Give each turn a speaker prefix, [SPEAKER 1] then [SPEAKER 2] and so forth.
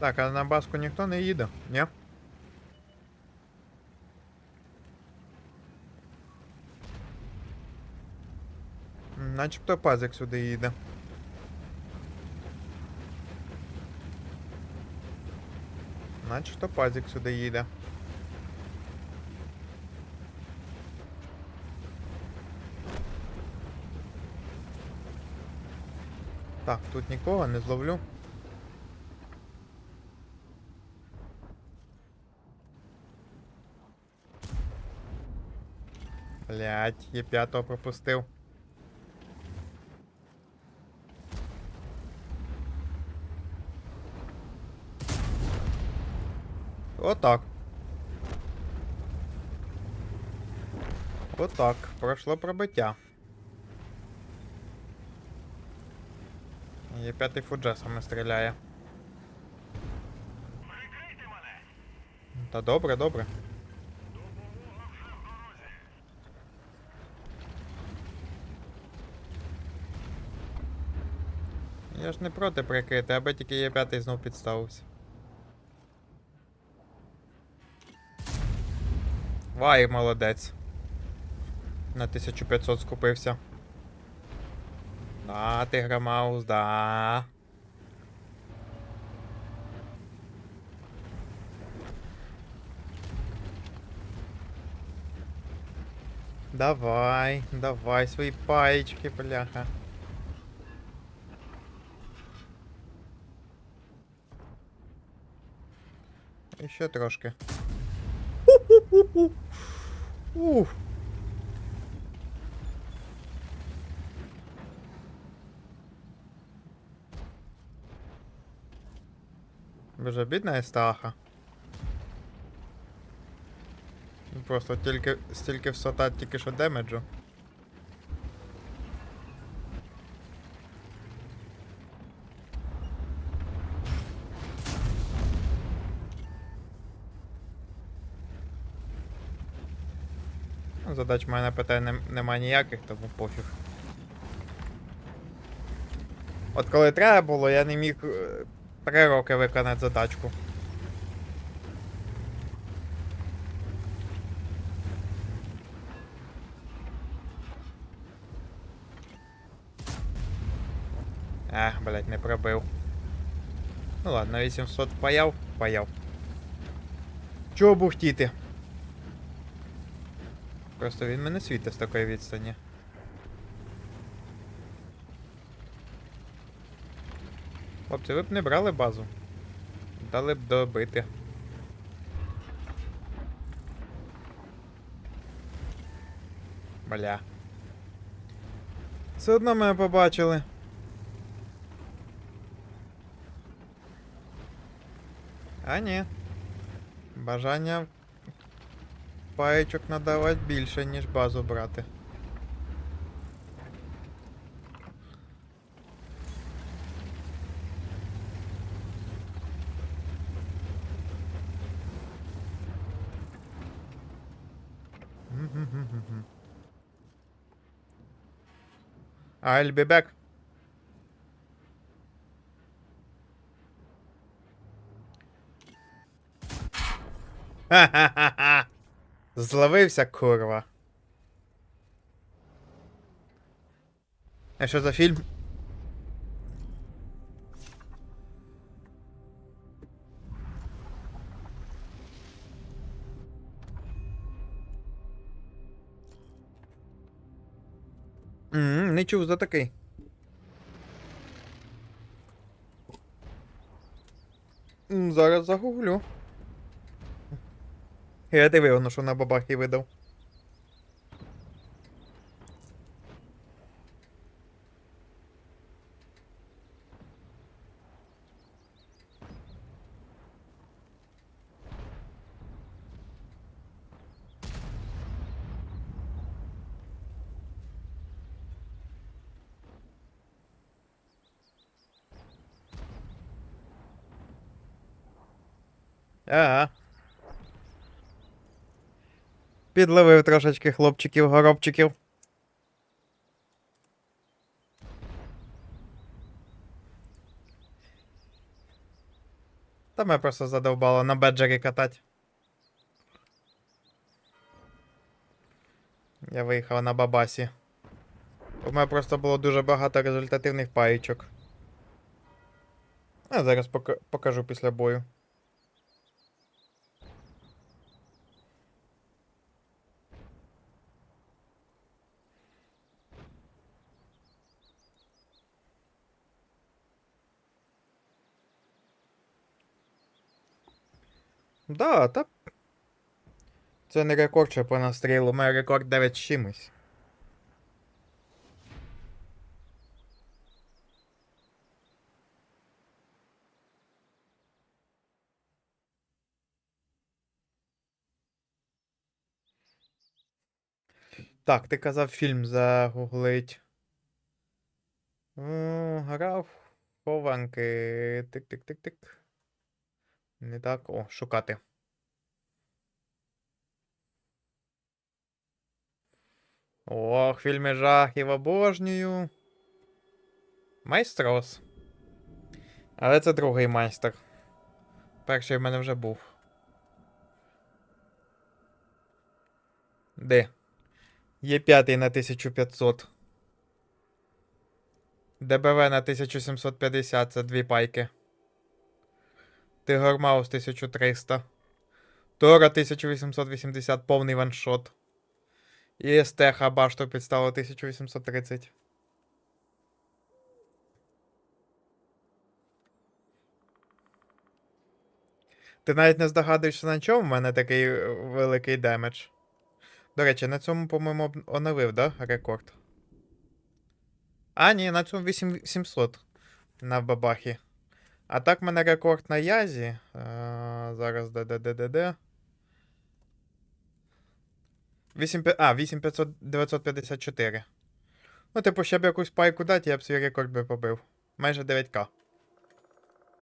[SPEAKER 1] Так, а на баску ніхто не їде, ні? Начебто пазик сюди їде. Начебто пазик сюди їде. Так, тут нікого не зловлю. Блять, є п'ятого пропустив. Отак. Отак. Пройшло пробиття. Є п'ятий фуджа саме стріляє. Та добре, добре. Я ж не проти прикрити, аби тільки є п'ятий знов підставився. Вай, молодець. На 1500 скупився. Да, Тиграмаус, да. Давай, давай, свої паєчки, бляха. Ще трошки. Ху-ху-ху-ху. Ух. Безобідна стаха. Просто тільки стільки всота тільки що демеджу. Задач в мене питань нем- нема ніяких, тому пофіг. От коли треба було, я не міг е, три роки виконати задачку. Ех, блять, не пробив. Ну ладно, 800 паяв, паяв. Чого бухтіти? Просто він мене світить з такої відстані. Хлопці, ви б не брали базу. Дали б добити. Бля. Все одно мене побачили. А ні. Бажання паєчок надавати більше, ніж базу брати. Мгм-гм-гм-гм. I'll be back. Ха-ха-ха-ха. Зловився, курва. А що за фільм? М, Не чув за такий. Зараз загуглю. Я диви, воно що на бабахі видав. Ага. Підловив трошечки хлопчиків, горобчиків. Та мене просто задовбало на беджері катать. Я виїхав на бабасі. У мене просто було дуже багато результативних паєчок. А зараз пока- покажу після бою. Да, та. Це не рекорд, що по настрілу. У рекорд 9 з чимось. Так, ти казав фільм загуглить. Грав хованки. Тик-тик-тик-тик. Не так. О, шукати. Ох, фільми жахів обожнюю. Майстрос. Але це другий майстер. Перший в мене вже був. Де? Є п'ятий на 1500. ДБВ на 1750 це дві пайки. Тигр Маус 1300. Тора 1880 повний ваншот. І Стеха башту підставила 1830. Ти навіть не здогадуєшся, на чому в мене такий е, великий демедж. До речі, на цьому, по-моєму, оновив, да, рекорд? А, ні, на цьому 8700 на бабахі. А так мене рекорд на Язі. А, зараз де де де де де 8, а, 8954. Ну, типу, ще б якусь пайку дати, я б свій рекорд би побив. Майже 9к.